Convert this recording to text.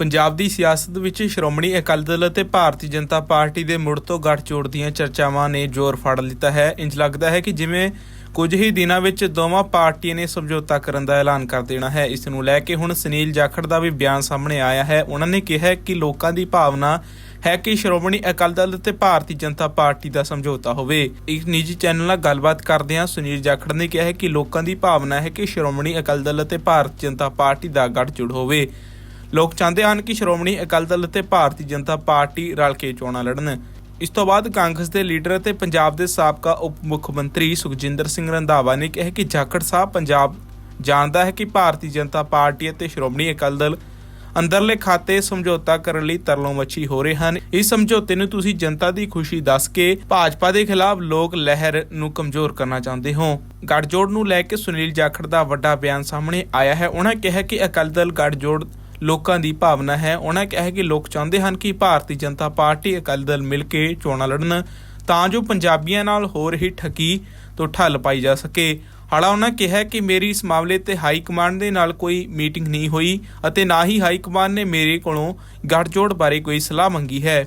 ਪੰਜਾਬ ਦੀ ਸਿਆਸਤ ਵਿੱਚ ਸ਼੍ਰੋਮਣੀ ਅਕਾਲੀ ਦਲ ਅਤੇ ਭਾਰਤੀ ਜਨਤਾ ਪਾਰਟੀ ਦੇ ਮੁੜ ਤੋਂ ਗੱਠਜੋੜ ਦੀਆਂ ਚਰਚਾਵਾਂ ਨੇ ਜ਼ੋਰ ਫੜ ਲਿੱਤਾ ਹੈ। ਇੰਜ ਲੱਗਦਾ ਹੈ ਕਿ ਜਿਵੇਂ ਕੁਝ ਹੀ ਦਿਨਾਂ ਵਿੱਚ ਦੋਵਾਂ ਪਾਰਟੀਆਂ ਨੇ ਸਮਝੌਤਾ ਕਰਨ ਦਾ ਐਲਾਨ ਕਰ ਦੇਣਾ ਹੈ। ਇਸ ਨੂੰ ਲੈ ਕੇ ਹੁਣ ਸੁਨੀਲ ਜਾਖੜ ਦਾ ਵੀ ਬਿਆਨ ਸਾਹਮਣੇ ਆਇਆ ਹੈ। ਉਹਨਾਂ ਨੇ ਕਿਹਾ ਕਿ ਲੋਕਾਂ ਦੀ ਭਾਵਨਾ ਹੈ ਕਿ ਸ਼੍ਰੋਮਣੀ ਅਕਾਲੀ ਦਲ ਤੇ ਭਾਰਤੀ ਜਨਤਾ ਪਾਰਟੀ ਦਾ ਸਮਝੌਤਾ ਹੋਵੇ। ਇੱਕ ਨਿੱਜੀ ਚੈਨਲ ਨਾਲ ਗੱਲਬਾਤ ਕਰਦਿਆਂ ਸੁਨੀਲ ਜਾਖੜ ਨੇ ਕਿਹਾ ਹੈ ਕਿ ਲੋਕਾਂ ਦੀ ਭਾਵਨਾ ਹੈ ਕਿ ਸ਼੍ਰੋਮਣੀ ਅਕਾਲੀ ਦਲ ਅਤੇ ਭਾਰਤੀ ਜਨਤਾ ਪਾਰਟੀ ਦਾ ਗੱਠਜੋੜ ਹੋਵੇ। ਲੋਕ ਚਾਹੁੰਦੇ ਹਨ ਕਿ ਸ਼੍ਰੋਮਣੀ ਅਕਾਲੀ ਦਲ ਅਤੇ ਭਾਰਤੀ ਜਨਤਾ ਪਾਰਟੀ ਰਲ ਕੇ ਚੋਣਾਂ ਲੜਨ। ਇਸ ਤੋਂ ਬਾਅਦ ਕਾਂਗਰਸ ਦੇ ਲੀਡਰ ਅਤੇ ਪੰਜਾਬ ਦੇ ਸਾਬਕਾ ਉਪ ਮੁੱਖ ਮੰਤਰੀ ਸੁਖਜਿੰਦਰ ਸਿੰਘ ਰੰਧਾਵਾ ਨੇ ਕਿਹਾ ਕਿ ਜਾਖੜ ਸਾਹਿਬ ਪੰਜਾਬ ਜਾਣਦਾ ਹੈ ਕਿ ਭਾਰਤੀ ਜਨਤਾ ਪਾਰਟੀ ਅਤੇ ਸ਼੍ਰੋਮਣੀ ਅਕਾਲੀ ਦਲ ਅੰਦਰਲੇ ਖਾਤੇ ਸਮਝੌਤਾ ਕਰਨ ਲਈ ਤਰਲੋ ਮੱਛੀ ਹੋ ਰਹੇ ਹਨ। ਇਸ ਸਮਝੌਤੇ ਨੂੰ ਤੁਸੀਂ ਜਨਤਾ ਦੀ ਖੁਸ਼ੀ ਦੱਸ ਕੇ ਭਾਜਪਾ ਦੇ ਖਿਲਾਫ ਲੋਕ ਲਹਿਰ ਨੂੰ ਕਮਜ਼ੋਰ ਕਰਨਾ ਚਾਹੁੰਦੇ ਹੋ। ਗੱਠਜੋੜ ਨੂੰ ਲੈ ਕੇ ਸੁਨੀਲ ਜਾਖੜ ਦਾ ਵੱਡਾ ਬਿਆਨ ਸਾਹਮਣੇ ਆਇਆ ਹੈ। ਉਹਨਾਂ ਕਿਹਾ ਕਿ ਅਕਾਲੀ ਦਲ ਗੱਠਜੋੜ ਲੋਕਾਂ ਦੀ ਭਾਵਨਾ ਹੈ। ਉਹਨਾਂ ਕਿਹਾ ਕਿ ਲੋਕ ਚਾਹੁੰਦੇ ਹਨ ਕਿ ਭਾਰਤੀ ਜਨਤਾ ਪਾਰਟੀ ਅਕਾਲੀ ਦਲ ਮਿਲ ਕੇ ਚੋਣਾਂ ਲੜਨ, ਤਾਂ ਜੋ ਪੰਜਾਬੀਆਂ ਨਾਲ ਹੋਰ ਹੀ ਠੱਗੀ ਤੋਂ ਠੱਲ ਪਾਈ ਜਾ ਸਕੇ। ਹਾਲਾ ਉਹਨਾਂ ਕਿਹਾ ਕਿ ਮੇਰੀ ਇਸ ਮਾਮਲੇ ਤੇ ਹਾਈ ਕਮਾਂਡ ਦੇ ਨਾਲ ਕੋਈ ਮੀਟਿੰਗ ਨਹੀਂ ਹੋਈ ਅਤੇ ਨਾ ਹੀ ਹਾਈ ਕਮਾਂਡ ਨੇ ਮੇਰੇ ਕੋਲੋਂ ਗੱਠਜੋੜ ਬਾਰੇ ਕੋਈ ਸਲਾਹ ਮੰਗੀ ਹੈ।